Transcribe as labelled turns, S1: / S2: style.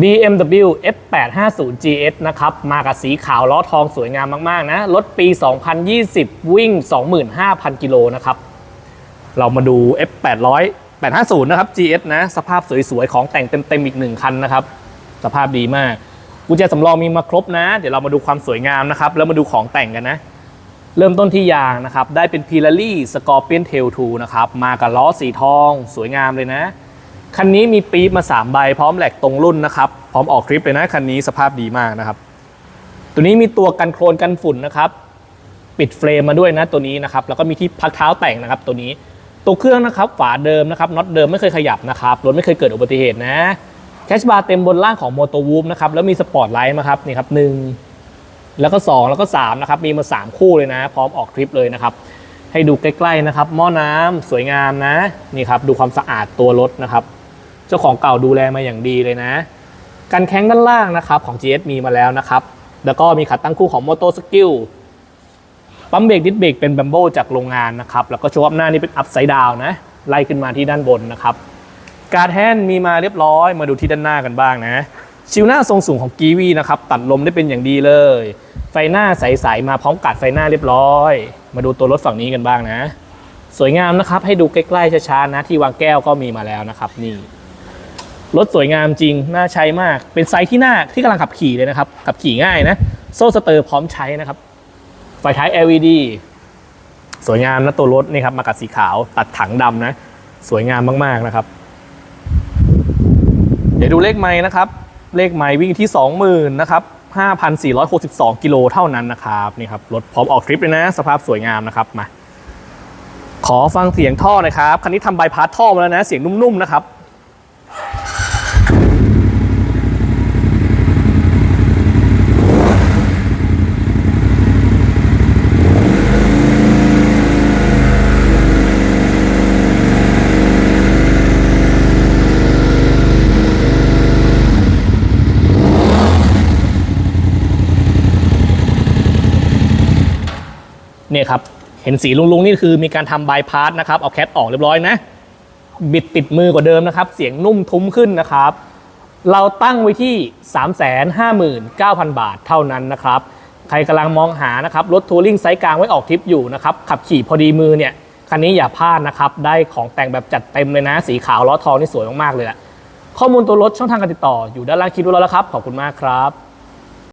S1: BMW F850 GS นะครับ มากับสีขาวล้อทองสวยงามมาก ๆ นะ รถปี 2020 วิ่ง 25,000 กิโลนะครับ เรามาดู F800 850 นะครับ GS นะ สภาพสวย ๆ ของแต่งเต็ม ๆ อีกหนึ่งคันนะครับ สภาพดีมากกุญแจสำรองมีมาครบนะ เดี๋ยวเรามาดูความสวยงามนะครับ แล้วมาดูของแต่งกันนะ เริ่มต้นที่ยางนะครับ ได้เป็น Pirelli Scorpion Tail 2นะครับ มากับล้อสีทอง สวยงามเลยนะ คันนี้มีปี๊บมา 3 ใบ พร้อมแหลกตรงรุ่นนะครับ พร้อมออกทริปเลยนะคันนี้สภาพดีมากนะครับ ตัวนี้มีตัวกันโคลนกันฝุ่นนะครับ ปิดเฟรมมาด้วยนะตัวนี้นะครับ แล้วก็มีที่พักเท้าแต่งนะครับ ตัวนี้ ตัวเครื่องนะครับ ฝาเดิมนะครับน็อตเดิมไม่เคยขยับนะครับ รถไม่เคยเกิดอุบัติเหตุนะ แคชบาร์เต็มบนล่างของโมโตวูฟนะครับ แล้วมีสปอร์ตไลท์มาครับนี่ครับหนึ่งแล้วก็ 2 แล้วก็3นะครับ มีมา 3 คู่เลยนะ พร้อมออกทริปเลยนะครับ ให้ดูใกล้ ๆนะครับ หม้อน้ำสวยงามนะ นี่ครับ ดูความสะอาดตัวรถนะครับ จ้าของเก่าดูแลมาอย่างดีเลยนะ กันแข้งด้านล่างนะครับของ GS มีมาแล้วนะครับ แล้วก็มีขัดตั้งคู่ของ Moto Skill ปั๊มเบรกดิสเบรกเป็นบัมโบจากโรงงานนะครับ แล้วก็โชว์อัพหน้านี่เป็นอัพไซด์ดาวนะ ไล่ขึ้นมาที่ด้านบนนะครับ การแฮนด์มีมาเรียบร้อย มาดูที่ด้านหน้ากันบ้างนะ ชิวหน้าทรงสูงของกีวีนะครับ ตัดลมได้เป็นอย่างดีเลย ไฟหน้าใสๆมาพร้อมกัดไฟหน้าเรียบร้อย มาดูตัวรถฝั่งนี้กันบ้างนะ สวยงามนะครับ ให้ดูใกล้ๆช้าๆนะ ที่วางแก้วก็มีมาแล้วนะครับ นี่ รถสวยงามจริง น่าใช้มาก เป็นไซส์ที่หน้าที่กำลังขับขี่เลยนะครับ ขับขี่ง่ายนะ โซ่สเตอร์พร้อมใช้นะครับ ไฟท้าย LED สวยงามนะตัวรถนี่ครับ มากับสีขาวตัดถังดำนะ สวยงามมาก ๆ นะครับ เดี๋ยวดูเลขไม้นะครับ เลขไม้วิ่งที่ 20,000นะครับ5,462 กิโลเท่านั้นนะครับนี่ครับรถพร้อมออกทริปเลยนะ สภาพสวยงามนะครับมาขอฟังเสียงท่อนะครับ คันนี้ทำใบพัดท่อมาแล้วนะ เสียงนุ่มๆนะครับ เนี่ยครับเห็นสีลุงๆนี่คือมีการทำบายพาสนะครับเอาแคทออกเรียบร้อยนะ บิดติดมือกว่าเดิมนะครับ เสียงนุ่มทุ้มขึ้นนะครับ เราตั้งไว้ที่ 359,000 บาทเท่านั้นนะครับ ใครกำลังมองหานะครับรถทัวริงไซส์กลางไว้ออกทริปอยู่นะครับขับขี่พอดีมือเนี่ยคันนี้อย่าพลาดนะครับ ได้ของแต่งแบบจัดเต็มเลยนะ สีขาวล้อทองนี่สวยมากๆเลยแหละข้อมูลตัวรถช่องทางการติดต่ออยู่ด้านล่างคลิปรู้แล้วครับขอบคุณมากครับ